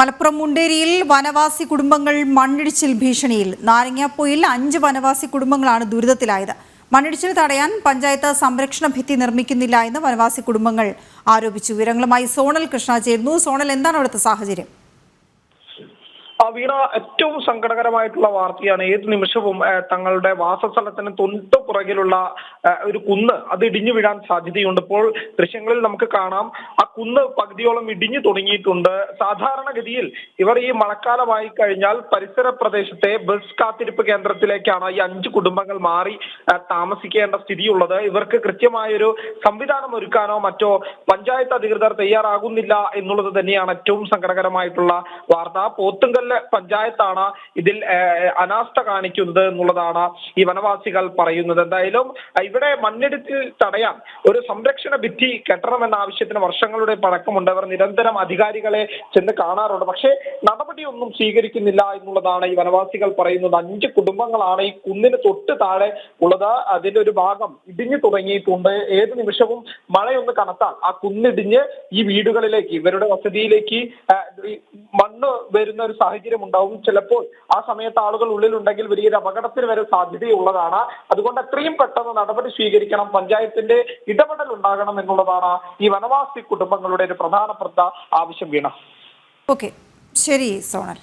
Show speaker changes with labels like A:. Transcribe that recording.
A: മലപ്പുറം മുണ്ടേരിയിൽ വനവാസി കുടുംബങ്ങൾ മണ്ണിടിച്ചിൽ ഭീഷണിയിൽ. നാരങ്ങാപ്പൊയിൽ അഞ്ച് വനവാസി കുടുംബങ്ങളാണ് ദുരിതത്തിലായത്. മണ്ണിടിച്ചിൽ തടയാൻ പഞ്ചായത്ത് സംരക്ഷണ ഭിത്തി നിർമ്മിക്കുന്നില്ല എന്ന് വനവാസി കുടുംബങ്ങൾ ആരോപിച്ചു. വിവരങ്ങളുമായി സോണൽ കൃഷ്ണ ചേരുന്നു. സോണൽ എന്താണ് അവിടുത്തെ സാഹചര്യം?
B: വീണ ഏറ്റവും സങ്കടകരമായിട്ടുള്ള വാർത്തയാണ് ഏത് നിമിഷവും തങ്ങളുടെ വാസസ്ഥലത്തിന് തൊട്ടു പുറകിലുള്ള ഒരു കുന്ന് അത് ഇടിഞ്ഞു വീഴാൻ സാധ്യതയുണ്ട്. ഇപ്പോൾ ദൃശ്യങ്ങളിൽ നമുക്ക് കാണാം ആ കുന്ന് പകുതിയോളം ഇടിഞ്ഞു തുടങ്ങിയിട്ടുണ്ട്. സാധാരണഗതിയിൽ ഇവർ ഈ മഴക്കാലമായി കഴിഞ്ഞാൽ പരിസര പ്രദേശത്തെ ബസ് കാത്തിരിപ്പ് കേന്ദ്രത്തിലേക്കാണ് ഈ അഞ്ച് കുടുംബങ്ങൾ മാറി താമസിക്കേണ്ട സ്ഥിതിയുള്ളത്. ഇവർക്ക് കൃത്യമായൊരു സംവിധാനം ഒരുക്കാനോ മറ്റോ പഞ്ചായത്ത് അധികൃതർ തയ്യാറാകുന്നില്ല എന്നുള്ളത് തന്നെയാണ് ഏറ്റവും സങ്കടകരമായിട്ടുള്ള വാർത്ത. പോത്തുങ്കല്ല് പഞ്ചായത്താണ് ഇതിൽ അനാസ്ഥ കാണിക്കുന്നത് എന്നുള്ളതാണ് ഈ വനവാസികൾ പറയുന്നത്. എന്തായാലും ഇവിടെ മണ്ണിടിച്ചിൽ തടയാൻ ഒരു സംരക്ഷണ ഭിത്തി കെട്ടണമെന്ന ആവശ്യത്തിന് വർഷങ്ങളുടെ പഴക്കമുണ്ട്. അവർ നിരന്തരം അധികാരികളെ ചെന്ന് കാണാറുണ്ട്. പക്ഷേ നടപടിയൊന്നും സ്വീകരിക്കുന്നില്ല എന്നുള്ളതാണ് ഈ വനവാസികൾ പറയുന്നത്. അഞ്ച് കുടുംബങ്ങളാണ് ഈ കുന്നിന് തൊട്ട് താഴെ ഉള്ളത്. അതിന്റെ ഒരു ഭാഗം ഇടിഞ്ഞു തുടങ്ങിയിട്ടുണ്ട്. ഏത് നിമിഷവും മഴയൊന്ന് കനത്താൽ ആ കുന്നിടിഞ്ഞ് ഈ വീടുകളിലേക്ക് ഇവരുടെ വസതിയിലേക്ക് മണ്ണ് വരുന്ന ഒരു സാഹചര്യം ഉണ്ടാവും. ചിലപ്പോൾ ആ സമയത്ത് ആളുകൾ ഉള്ളിലുണ്ടെങ്കിൽ വലിയൊരു അപകടത്തിന് വരെ സാധ്യതയുള്ളതാണ്. അതുകൊണ്ട് എത്രയും പെട്ടെന്ന് നടപടി സ്വീകരിക്കണം. പഞ്ചായത്തിന്റെ ഇടപെടൽ ഉണ്ടാകണം എന്നുള്ളതാണ് ഈ വനവാസി കുടുംബങ്ങളുടെ ഒരു പ്രധാനപ്പെട്ട ആവശ്യം വീണ.
A: ഓക്കെ. ശരി സോണൽ.